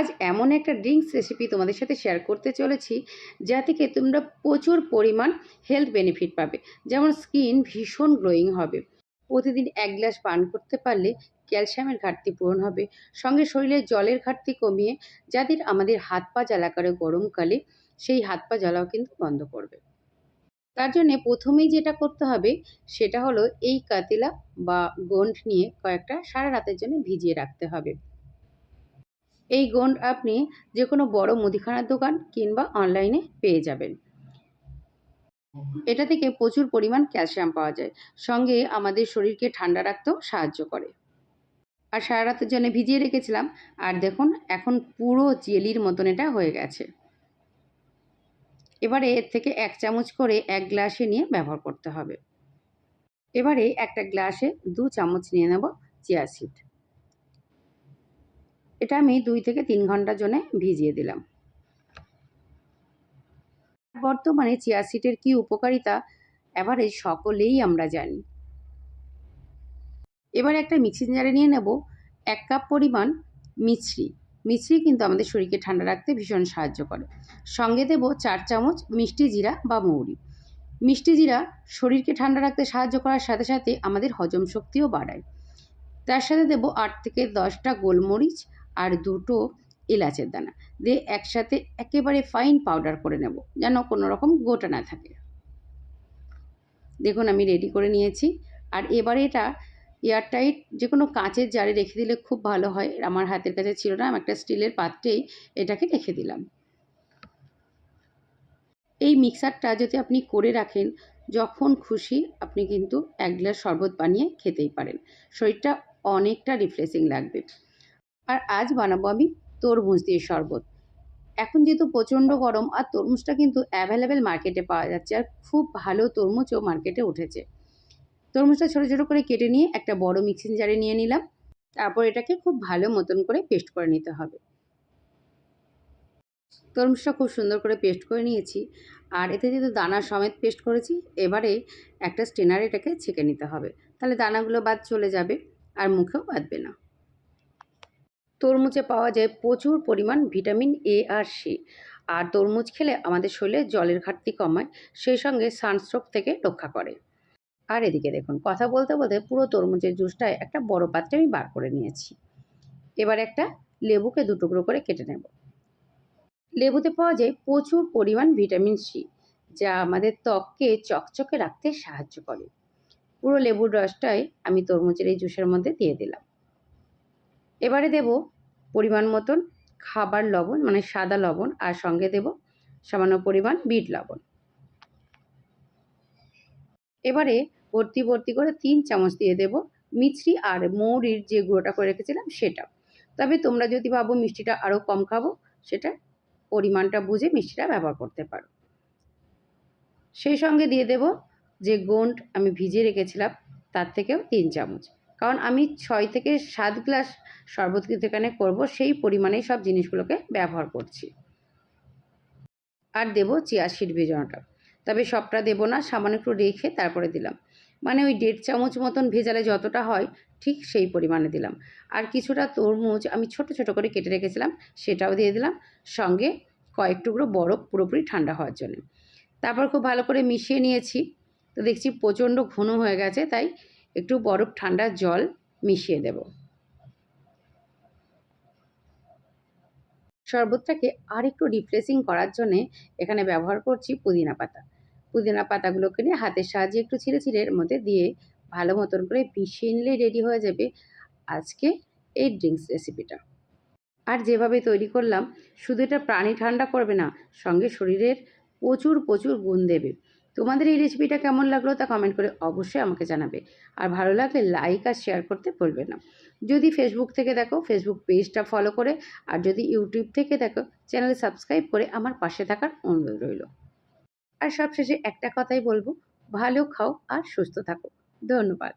আজ এমন একটা ড্রিঙ্কস রেসিপি তোমাদের সাথে শেয়ার করতে চলেছি যা থেকে তোমরা প্রচুর পরিমাণ হেলথ বেনিফিট পাবে। যেমন স্কিন ভীষণ গ্লোয়িং হবে। প্রতিদিন এক গ্লাস পান করতে পারলে ক্যালসিয়ামের ঘাটতি পূরণ হবে। সঙ্গে শরীরের জলের ঘাটতি কমিয়ে যাদের আমাদের হাত পা জ্বালা করে গরমকালে, সেই হাত পা জ্বালাও কিন্তু বন্ধ করবে। তার জন্যে প্রথমেই যেটা করতে হবে, সেটা হলো এই কাতিলা বা গন্ড নিয়ে কয়েকটা সারা রাতের জন্য ভিজিয়ে রাখতে হবে। এই গন্ড আপনি যে কোনো বড় মুদিখানার দোকান কিংবা অনলাইনে পেয়ে যাবেন। এটা থেকে প্রচুর পরিমাণ ক্যালসিয়াম পাওয়া যায়। সঙ্গে আমাদের শরীরকে ঠান্ডা রাখতেও সাহায্য করে। আর সারা রাতের জন্য ভিজিয়ে রেখেছিলাম। আর দেখুন, এখন পুরো জেলির মতন এটা হয়ে গেছে। এবারে এর থেকে এক চামচ করে এক গ্লাসে নিয়ে ব্যবহার করতে হবে। এবারে একটা গ্লাসে দু চামচ নিয়ে নেব চিয়া সিড। এটা আমি দুই থেকে তিন ঘণ্টার জন্য ভিজিয়ে দিলাম। বর্তমানে চিয়া সিটের কি উপকারিতা এবারে সকলেই আমরা জানি। এবার একটা মিক্সিং জারে নিয়ে নেব এক কাপ পরিমাণ মিছরি। মিছরি কিন্তু আমাদের শরীরকে ঠান্ডা রাখতে ভীষণ সাহায্য করে। সঙ্গে দেব চার চামচ মিষ্টি জিরা বা মৌরি। মিষ্টি জিরা শরীরকে ঠান্ডা রাখতে সাহায্য করার সাথে সাথে আমাদের হজম শক্তিও বাড়ায়। তার সাথে দেব আট থেকে দশটা গোলমরিচ আর দুটো এলাচের দানা। দিয়ে একসাথে একেবারে ফাইন পাউডার করে নেব, যেন কোনো রকম গোটা না থাকে। দেখুন, আমি রেডি করে নিয়েছি। আর এবারে এটা এয়ারটাইট যে কোনো কাঁচের জারে রেখে দিলে খুব ভালো হয়। আমার হাতের কাছে ছিল না, আমি একটা স্টিলের পাত্রেই এটাকে রেখে দিলাম। এই মিক্সারটা যদি আপনি করে রাখেন, যখন খুশি আপনি কিন্তু এক গ্লাস শরবত বানিয়ে খেতেই পারেন। শরীরটা অনেকটা রিফ্রেশিং লাগবে। আর আজ বানাবো আমি তরমুজ দিয়ে শরবত। এখন যেহেতু প্রচণ্ড গরম, আর তরমুজটা কিন্তু অ্যাভেলেবেল মার্কেটে পাওয়া যাচ্ছে, আর খুব ভালো তরমুজও মার্কেটে উঠেছে। তরমুজটা ছোটো ছোটো করে কেটে নিয়ে একটা বড় মিক্সিং জারে নিয়ে নিলাম। তারপর এটাকে খুব ভালো মতন করে পেস্ট করে নিতে হবে। তরমুজটা খুব সুন্দর করে পেস্ট করে নিয়েছি, আর এতে যেহেতু দানা সমেত পেস্ট করেছি, এবারে একটা স্টেনার এটাকে ছেঁকে নিতে হবে। তাহলে দানাগুলো বাদ চলে যাবে, আর মুখেও বাঁধবে না। তরমুজে পাওয়া যায় প্রচুর পরিমাণ ভিটামিন এ আর সি। আর তরমুজ খেলে আমাদের শরীরে জলের ঘাটতি কমায়, সেই সঙ্গে সানস্ট্রোক থেকে রক্ষা করে। আর এদিকে দেখুন, কথা বলতে বলতে পুরো তরমুজের জুসটায় একটা বড় পাত্রে আমি বার করে নিয়েছি। এবার একটা লেবুকে দু টুকরো করে কেটে নেব। লেবুতে পাওয়া যায় প্রচুর পরিমাণ ভিটামিন সি, যা আমাদের ত্বককে চকচকে রাখতে সাহায্য করে। পুরো লেবুর রসটাই আমি তরমুজের এই জুসের মধ্যে দিয়ে দিলাম। এবারে দেব পরিমাণ মতন খাবার লবণ মানে সাদা লবণ, আর সঙ্গে দেব সামান্য পরিমাণ বিট লবণ। এবারে ভর্তি ভর্তি করে তিন চামচ দিয়ে দেব মিছরি আর মৌরির যে গুঁড়োটা করে রেখেছিলাম সেটা। তবে তোমরা যদি ভাবো মিষ্টিটা আরও কম খাব, সেটা পরিমাণটা বুঝে মিষ্টিটা ব্যবহার করতে পারো। সেই সঙ্গে দিয়ে দেব যে গোন্ড আমি ভিজিয়ে রেখেছিলাম, তার থেকেও তিন চামচ। কারণ আমি ছয় থেকে সাত গ্লাস শরবত এখানে করব, সেই পরিমাণেই সব জিনিসগুলোকে ব্যবহার করছি। আর দেবো চিয়া সিড ভেজানোটা। তবে সবটা দেবো না, সামান্য একটু রেখে তারপরে দিলাম। মানে ওই দেড় চামচ মতন ভেজালে যতটা হয়, ঠিক সেই পরিমাণে দিলাম। আর কিছুটা তরমুজ আমি ছোট ছোট করে কেটে রেখেছিলাম, সেটাও দিয়ে দিলাম। সঙ্গে কয়েক টুকরো বরফ পুরোপুরি ঠান্ডা হওয়ার জন্য। তারপর খুব ভালো করে মিশিয়ে নিয়েছি। তো দেখছি প্রচণ্ড ঘন হয়ে গেছে, তাই একটু বরফ ঠান্ডা জল মিশিয়ে দেব। শরবতটাকে আর একটু রিফ্রেশিং করার জন্যে এখানে ব্যবহার করছি পুদিনা পাতা। পুদিনা পাতাগুলোকে নিয়ে হাতের সাহায্যে একটু ছিঁড়ে ছিঁড়ে এর মধ্যে দিয়ে ভালো মতন করে মিশিয়ে নিলেই রেডি হয়ে যাবে আজকে এই ড্রিঙ্কস রেসিপিটা আর যেভাবে তৈরি করলাম, শুধু এটা প্রাণী ঠান্ডা করবে না, সঙ্গে শরীরের প্রচুর প্রচুর গুণ দেবে। তোমাদের এই রেসিপিটা কেমন লাগল তা কমেন্ট করে অবশ্যই আমাকে জানাবে। আর ভালো লাগলে লাইক আর শেয়ার করতে ভুলবে না। যদি ফেসবুক থেকে দেখো ফেসবুক পেজটা ফলো করে, আর যদি ইউটিউব থেকে দেখো চ্যানেল সাবস্ক্রাইব করে আমার পাশে থাকার অনুরোধ রইল। আর সবশেষে একটা কথাই বলব, ভালো খাও আর সুস্থ থাকো। ধন্যবাদ।